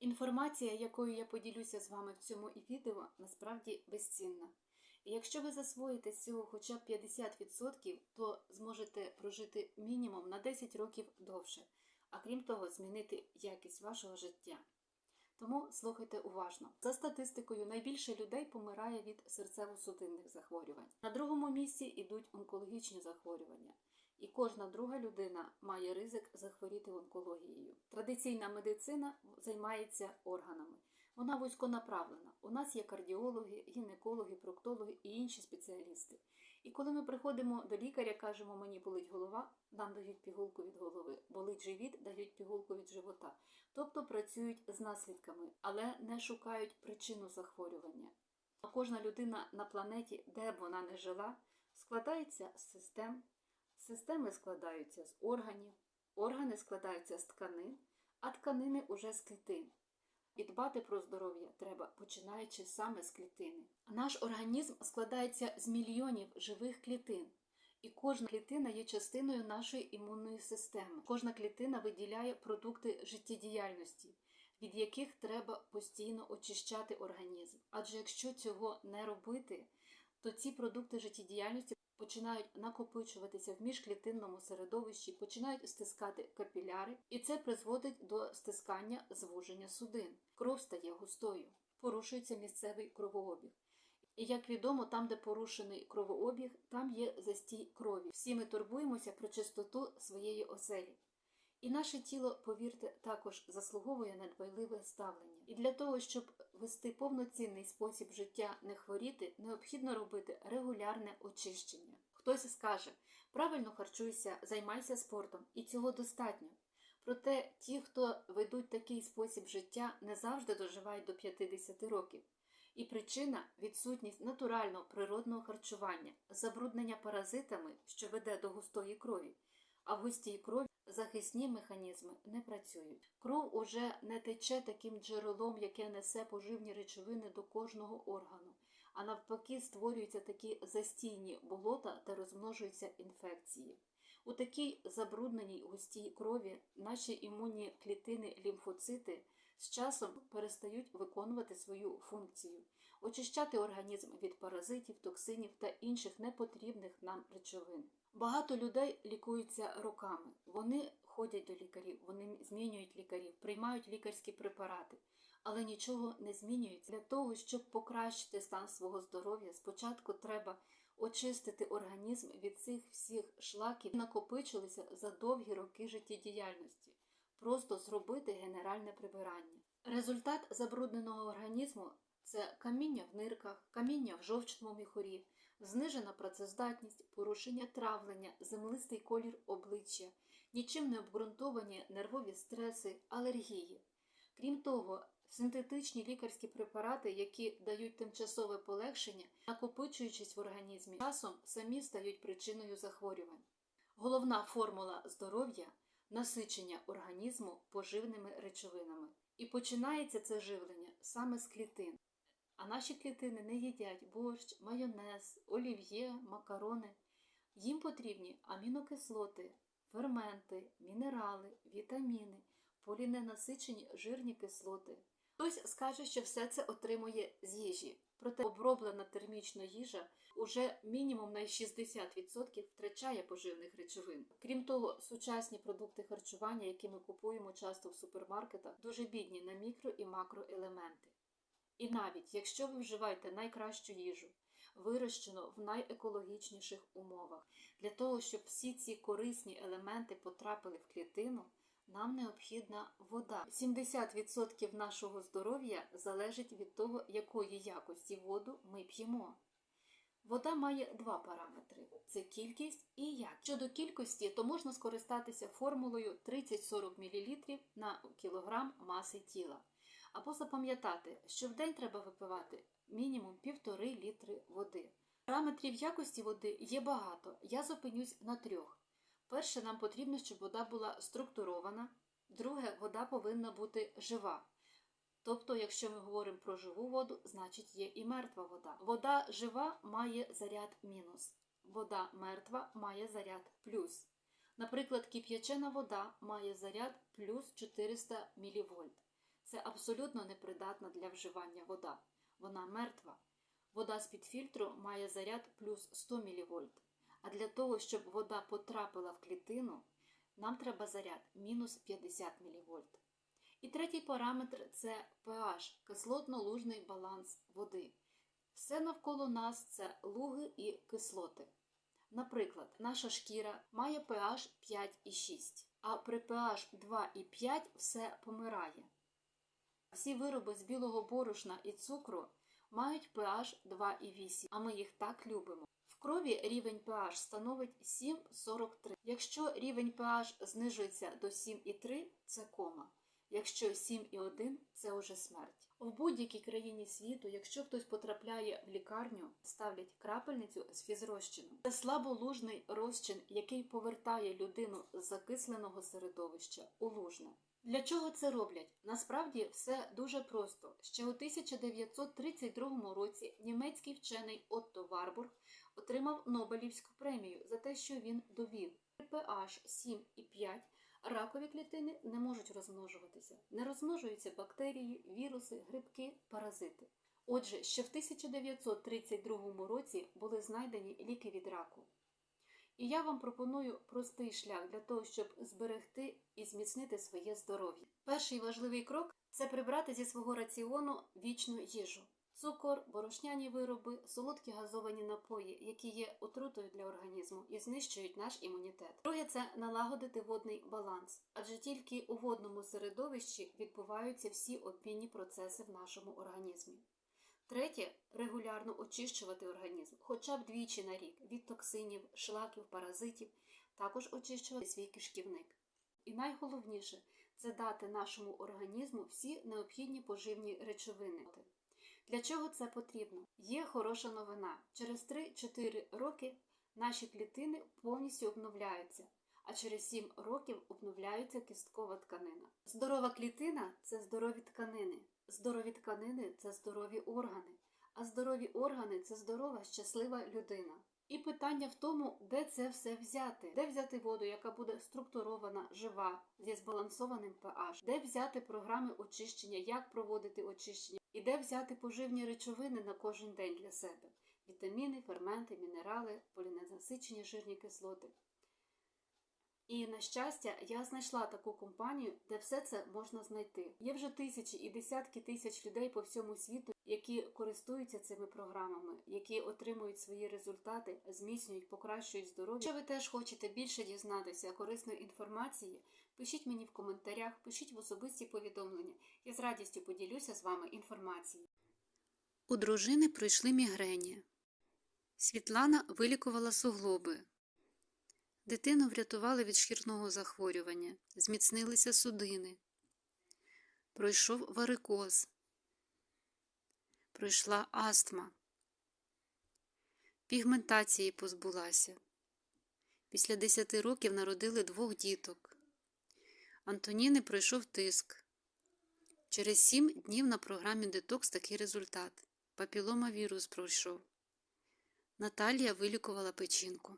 Інформація, якою я поділюся з вами в цьому і відео, насправді безцінна. І якщо ви засвоїте з цього хоча б 50%, то зможете прожити мінімум на 10 років довше, а крім того, змінити якість вашого життя. Тому слухайте уважно. За статистикою, найбільше людей помирає від серцево-судинних захворювань. На другому місці йдуть онкологічні захворювання. І кожна друга людина має ризик захворіти онкологією. Традиційна медицина займається органами. Вона вузьконаправлена. У нас є кардіологи, гінекологи, проктологи і інші спеціалісти. І коли ми приходимо до лікаря, кажемо, мені болить голова, нам дають пігулку від голови, болить живіт, дають пігулку від живота. Тобто працюють з наслідками, але не шукають причину захворювання. А кожна людина на планеті, де б вона не жила, складається з систем. Системи складаються з органів, органи складаються з тканин, а тканини уже з клітин. І дбати про здоров'я треба починаючи саме з клітини. Наш організм складається з мільйонів живих клітин, і кожна клітина є частиною нашої імунної системи. Кожна клітина виділяє продукти життєдіяльності, від яких треба постійно очищати організм. Адже якщо цього не робити, то ці продукти життєдіяльності починають накопичуватися в міжклітинному середовищі, починають стискати капіляри, і це призводить до стискання звуження судин. Кров стає густою, порушується місцевий кровообіг. І як відомо, там, де порушений кровообіг, там є застій крові. Всі ми турбуємося про чистоту своєї оселі. І наше тіло, повірте, також заслуговує на дбайливе ставлення. І для того, щоб вести повноцінний спосіб життя, не хворіти, необхідно робити регулярне очищення. Хтось скаже: правильно харчуйся, займайся спортом, і цього достатньо. Проте ті, хто ведуть такий спосіб життя, не завжди доживають до 50 років. І причина відсутність натурального природного харчування, забруднення паразитами, що веде до густої крові, а в густій крові захисні механізми не працюють. Кров уже не тече таким джерелом, яке несе поживні речовини до кожного органу, а навпаки, створюються такі застійні болота та розмножуються інфекції. У такій забрудненій густій крові наші імунні клітини лімфоцити з часом перестають виконувати свою функцію, очищати організм від паразитів, токсинів та інших непотрібних нам речовин. Багато людей лікуються роками. Вони ходять до лікарів, вони змінюють лікарів, приймають лікарські препарати, але нічого не змінюється. Для того, щоб покращити стан свого здоров'я, спочатку треба очистити організм від цих всіх шлаків, які накопичилися за довгі роки життєдіяльності, просто зробити генеральне прибирання. Результат забрудненого організму це каміння в нирках, каміння в жовчному міхурі, знижена працездатність, порушення травлення, землистий колір обличчя, нічим не обґрунтовані нервові стреси, алергії. Крім того, синтетичні лікарські препарати, які дають тимчасове полегшення, накопичуючись в організмі, часом самі стають причиною захворювань. Головна формула здоров'я насичення організму поживними речовинами. І починається це живлення саме з клітин. А наші клітини не їдять борщ, майонез, олів'є, макарони. Їм потрібні амінокислоти, ферменти, мінерали, вітаміни, поліненасичені жирні кислоти. Хтось скаже, що все це отримує з їжі, проте оброблена термічна їжа уже мінімум на 60% втрачає поживних речовин. Крім того, сучасні продукти харчування, які ми купуємо часто в супермаркетах, дуже бідні на мікро і макроелементи. І навіть якщо ви вживаєте найкращу їжу, вирощену в найекологічніших умовах, для того, щоб всі ці корисні елементи потрапили в клітину, нам необхідна вода. 70% нашого здоров'я залежить від того, якої якості воду ми п'ємо. Вода має два параметри: це кількість і якість. Щодо кількості, то можна скористатися формулою 30-40 мл на кілограм маси тіла. Або запам'ятати, що в день треба випивати мінімум 1,5 літри води. Параметрів якості води є багато, я зупинюсь на трьох. Перше, нам потрібно, щоб вода була структурована. Друге, вода повинна бути жива. Тобто, якщо ми говоримо про живу воду, значить є і мертва вода. Вода жива має заряд мінус, вода мертва має заряд плюс. Наприклад, кип'ячена вода має заряд плюс 400 мВ. Це абсолютно непридатна для вживання вода. Вона мертва. Вода з-під фільтру має заряд плюс 100 мВ. А для того, щоб вода потрапила в клітину, нам треба заряд мінус 50 мВ. І третій параметр це pH – кислотно-лужний баланс води. Все навколо нас це луги і кислоти. Наприклад, наша шкіра має pH 5,6, а при pH 2,5 все помирає. Всі вироби з білого борошна і цукру мають pH 2,8, а ми їх так любимо. В крові рівень pH становить 7,43. Якщо рівень pH знижується до 7,3 це кома. Якщо 7,1 це вже смерть. В будь-якій країні світу, якщо хтось потрапляє в лікарню, ставлять крапельницю з фізрозчином. Це слаболужний розчин, який повертає людину з закисленого середовища у лужне. Для чого це роблять? Насправді все дуже просто. Ще у 1932 році німецький вчений Отто Варбург отримав Нобелівську премію за те, що він довів. PH 7,5 ракові клітини не можуть розмножуватися. Не розмножуються бактерії, віруси, грибки, паразити. Отже, ще в 1932 році були знайдені ліки від раку. І я вам пропоную простий шлях для того, щоб зберегти і зміцнити своє здоров'я. Перший важливий крок це прибрати зі свого раціону вічну їжу. Цукор, борошняні вироби, солодкі газовані напої, які є отрутою для організму і знищують наш імунітет. Друге це налагодити водний баланс, адже тільки у водному середовищі відбуваються всі обмінні процеси в нашому організмі. Третє регулярно очищувати організм, хоча б двічі на рік від токсинів, шлаків, паразитів, також очищувати свій кишківник. І найголовніше це дати нашому організму всі необхідні поживні речовини. Для чого це потрібно? Є хороша новина. Через 3-4 роки наші клітини повністю обновляються, а через 7 років обновляється кісткова тканина. Здорова клітина це здорові тканини. Здорові тканини це здорові органи, а здорові органи це здорова, щаслива людина. І питання в тому, де це все взяти, де взяти воду, яка буде структурована, жива, зі збалансованим pH, де взяти програми очищення, як проводити очищення, і де взяти поживні речовини на кожен день для себе: вітаміни, ферменти, мінерали, поліненасичені жирні кислоти. І на щастя, я знайшла таку компанію, де все це можна знайти. Є вже тисячі і десятки тисяч людей по всьому світу, які користуються цими програмами, які отримують свої результати, зміцнюють, покращують здоров'я. Якщо ви теж хочете більше дізнатися корисної інформації, пишіть мені в коментарях, пишіть в особисті повідомлення. Я з радістю поділюся з вами інформацією. У дружини пройшли мігрені. Світлана вилікувала суглоби. Дитину врятували від шкірного захворювання, зміцнилися судини. Пройшов варикоз. Пройшла астма. Пігментації позбулася. Після 10 років народили двох діток. Антоніни пройшов тиск. Через 7 днів на програмі Детокс такий результат. Папіломавірус пройшов. Наталія вилікувала печінку.